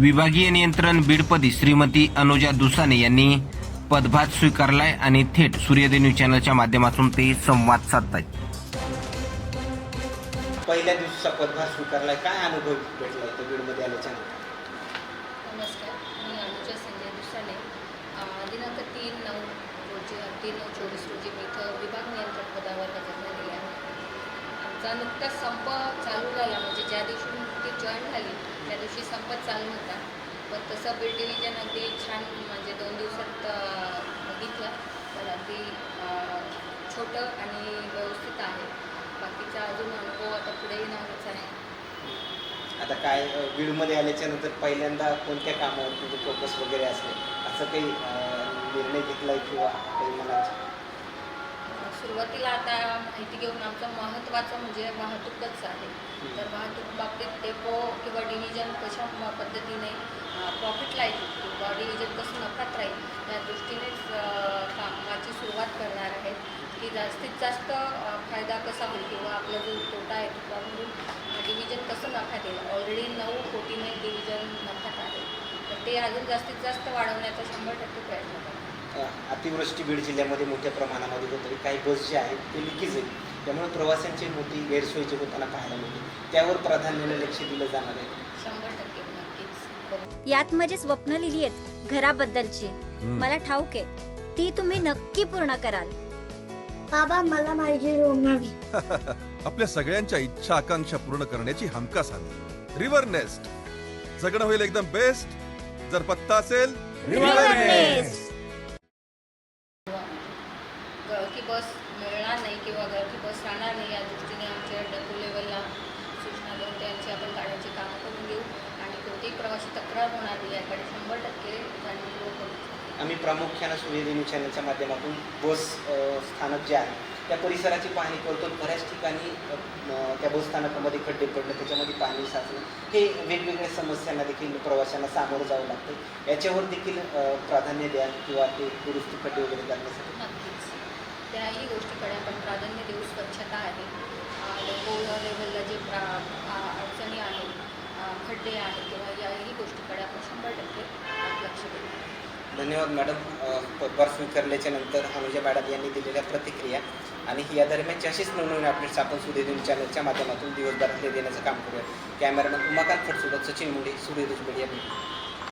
विभागीय नियंत्रण बीडपदी श्रीमती अनुजा दुसाने यांनी पदभार स्वीकारलाय आणि थेट सूर्योदय न्यूज चॅनलच्या माध्यमातून ते संवाद साधतायत. पहिल्या दिवसाचा पदभार स्वीकारलाय. काय अनुभव भेटला इथं बीडमध्ये आल्याच्या नमस्कार. मी अनुजा संजय दुसाने. दिनांक तीन नऊ रोजी तीन नऊ चोवीस रोजी मी इथं विभाग नियंत्रण पदावर आमचा नुकताच संप चालू झाला. म्हणजे ज्या दिवशी ती जॉईन झाली त्या दिवशी संप चालू होता. पण तसं बीड डिव्हिजन अगदी छान म्हणजे दोन दिवसात बघितलं. तर अगदी छोटं आणि व्यवस्थित आहे. बाकीचा अजून अनुभव आता पुढेही येणारच आहे. आता काय बीडमध्ये आल्याच्यानंतर पहिल्यांदा कोणत्या कामावर तुझे फोकस वगैरे असले? असं काही निर्णय घेतलाय किंवा काही मनात सुरुवातीला आता माहिती घेऊन आमचं महत्त्वाचं म्हणजे वाहतूकच आहे. तर वाहतूक बाबतीत डेपो किंवा डिव्हिजन कशा पद्धतीने प्रॉफिटला येईल किंवा डिव्हिजन कसं नफात राहील या दृष्टीनेच कामाची सुरुवात करणार आहे. की जास्तीत जास्त फायदा कसा होईल किंवा आपला जो तोटा आहे तो त्यामधून डिव्हिजन कसं नफ्यात येईल ऑलरेडी नऊ कोटीने डिव्हिजन नफ्यात आहे. तर ते अजून जास्तीत जास्त वाढवण्याचा शंभर टक्के प्रयत्न करतात अतिवृष्टी बीड जिल्ह्यामध्ये मोठ्या प्रमाणामध्ये होत. आहे काही बस जे आहेत ते लिकीज आहेत. त्यामुळे प्रवाशांची मोठी गैरसोय जी होताना पाहायला मिळते. त्यावर प्राधान्याने लक्ष दिलं जाणार आहे. यात माझी स्वप्न लिहिली आहेत घराबद्दलची. मला ठाऊक आहे ती तुम्ही नक्की पूर्ण कराल. बाबा मला माझी रूम हवी आपल्या सगळ्यांच्या इच्छा आकांक्षा पूर्ण करण्याची हमखास हमी. रिव्हर नेस्ट जगणं होईल एकदम बेस्ट जर पत्ता असेल की बस मिळणार नाही किंवा गळकी बस राहणार नाही या दृष्टीने आमच्या डब्ल्यू लेवलला सूचना देऊन त्यांची आपण गाड्यांची कामं करून घेऊ आणि कोणतीही प्रवासी तक्रार होणार नाही याकडे शंभर टक्के आम्ही प्रामुख्यानं सूर्यदेवी चॅनलच्या माध्यमातून बस स्थानक जे आहे त्या परिसराची पाहणी करतो. बऱ्याच ठिकाणी त्या बस स्थानकामध्ये खड्डे पडणं त्याच्यामध्ये पाणी साचणं हे वेगवेगळ्या समस्यांना देखील प्रवाशांना सामोरं जावं लागतं. याच्यावर देखील प्राधान्य द्या किंवा ते दुरुस्ती खड्डे वगैरे करण्यासाठी नक्कीच त्याही गोष्टीकडे आपण प्राधान्य देऊ स्वच्छता आहे. डेपो लेवलला जे प्रा अडचणी आहेत खड्डे आहेत किंवा याही गोष्टीकडे आपण शंभर टक्के लक्ष देऊ. धन्यवाद मॅडम. पदभार स्वीकारल्याच्या नंतर अनुजा मॅडम यांनी दिलेल्या प्रतिक्रिया आणि या दरम्यान अशीच नवनवीन अपडेट्स आपण सूर्यदेवी चॅनलच्या माध्यमातून दिवसभरातले देण्याचं काम करूया. कॅमेरामॅन उमाकांत फटसोबत सचिन मुंडे सूर्यदेश मीडिया.